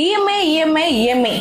EMI EMI EMI.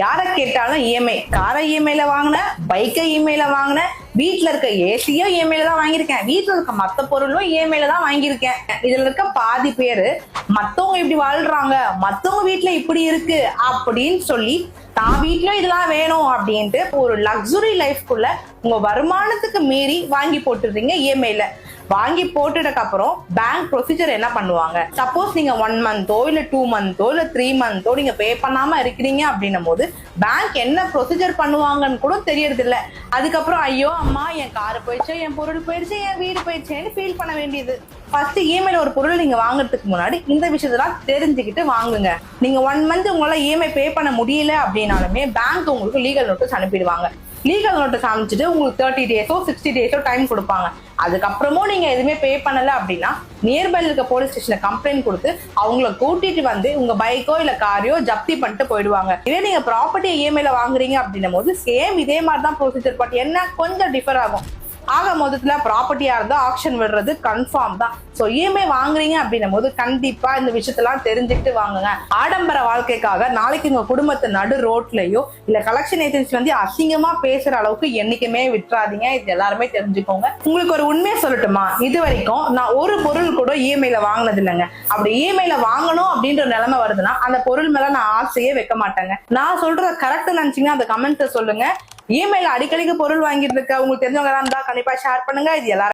யாரை கேட்டாலும் EMI. காரை இஎம்ஐல வாங்கினேன் பைக்கை இஎம்ஐல வாங்கினேன் வீட்டில் இருக்க ஏசியும் இஎம்ஐல தான் வாங்கியிருக்கேன். வீட்டில் இருக்க மத்த பொருளும் இஎம்ஐல தான் வாங்கியிருக்கேன். இதுல இருக்க பாதி பேரு மத்தவங்க இப்படி வாழ்றாங்க மத்தவங்க வீட்டில் இப்படி இருக்கு அப்படின்னு சொல்லி தான் வீட்லயும் இதெல்லாம் வேணும் அப்படின்ட்டு ஒரு லக்ஸுரி லைஃப்குள்ள உங்க வருமானத்துக்கு மீறி வாங்கி போட்டுருந்தீங்க இஎம்ஐல. வாங்கி போட்டுட்டக்கு அப்புறம் பேங்க் ப்ரொசீஜர் என்ன பண்ணுவாங்க? சப்போஸ் நீங்க ஒன் மந்தோ இல்ல டூ மந்தோ இல்ல த்ரீ மந்தோ நீங்க பே பண்ணாம இருக்கிறீங்க அப்படின்னும் போது பேங்க் என்ன ப்ரொசீஜர் பண்ணுவாங்கன்னு கூட தெரியறது இல்ல அதுக்கப்புறம் ஐயோ அம்மா என் கார் போயிடுச்சு என் பொருள் போயிடுச்சு என் வீடு போயிடுச்சேன்னு ஃபீல் பண்ண வேண்டியது. ஃபர்ஸ்ட் இஎம்ஐல ஒரு பொருள் நீங்க வாங்குறதுக்கு முன்னாடி இந்த விஷயத்தெல்லாம் தெரிஞ்சுக்கிட்டு வாங்குங்க. நீங்க ஒன் மந்த் உங்களால இஎம்ஐ பே பண்ண முடியல அப்படின்னாலுமே பேங்க் உங்களுக்கு லீகல் நோட்டீஸ் அனுப்பிடுவாங்க. லீகல் நோட்டை காமிச்சிட்டு உங்களுக்கு தேர்ட்டி டேஸோ சிக்ஸ்டி டேஸோ டைம் கொடுப்பாங்க. அதுக்கப்புறமும் நீங்க எதுவுமே பே பண்ணல அப்படின்னா நியர்பையில் இருக்க போலீஸ் ஸ்டேஷனில் கம்ப்ளைண்ட் கொடுத்து அவங்கள கூட்டிட்டு வந்து உங்க பைக்கோ இல்ல காரையோ ஜப்தி பண்ணிட்டு போயிடுவாங்க. இதே நீங்க ப்ராப்பர்ட்டி இஎம்ஐல வாங்குறீங்க அப்படின்னும் போது சேம் இதே மாதிரி தான் ப்ரொசீஜர் பட் என்ன கொஞ்சம் டிஃபர் ஆகும். ஆக மொத்தத்துல ப்ராப்பர்ட்டியா இருந்தா ஆக்ஷன் விடுறது கன்ஃபார்ம் தான். ஸோ இஎம்ஐ வாங்குறீங்க அப்படின்னும் போது கண்டிப்பா இந்த விஷயத்தெல்லாம் தெரிஞ்சுக்கிட்டு வாங்குங்க. ஆடம்பர வாழ்க்கைக்காக நாளைக்கு உங்க குடும்பத்து நடு ரோட்லயோ இல்ல கலெக்ஷன் ஏஜென்சி வந்து அசிங்கமா பேசுற அளவுக்கு என்னைக்குமே விட்டுறாதீங்க. இது எல்லாருமே தெரிஞ்சுக்கோங்க. உங்களுக்கு ஒரு உண்மையை சொல்லட்டுமா? இது வரைக்கும் நான் ஒரு பொருள் கூட இஎம்ஐல வாங்கினது இல்லைங்க. அப்படி இஎம்ஐல வாங்கணும் அப்படின்ற நிலைமை வருதுன்னா அந்த பொருள் மேல நான் ஆசையே வைக்க மாட்டேங்க. நான் சொல்ற கரெக்ட் நினைச்சீங்கன்னா அந்த கமெண்ட்ல சொல்லுங்க. இமெயில் அடிக்கடிக்கு பொருள் வாங்கிட்டு இருக்க உங்களுக்கு தெரிஞ்சவங்க இருந்தா கண்டிப்பா ஷேர் பண்ணுங்க. இது எல்லாரும்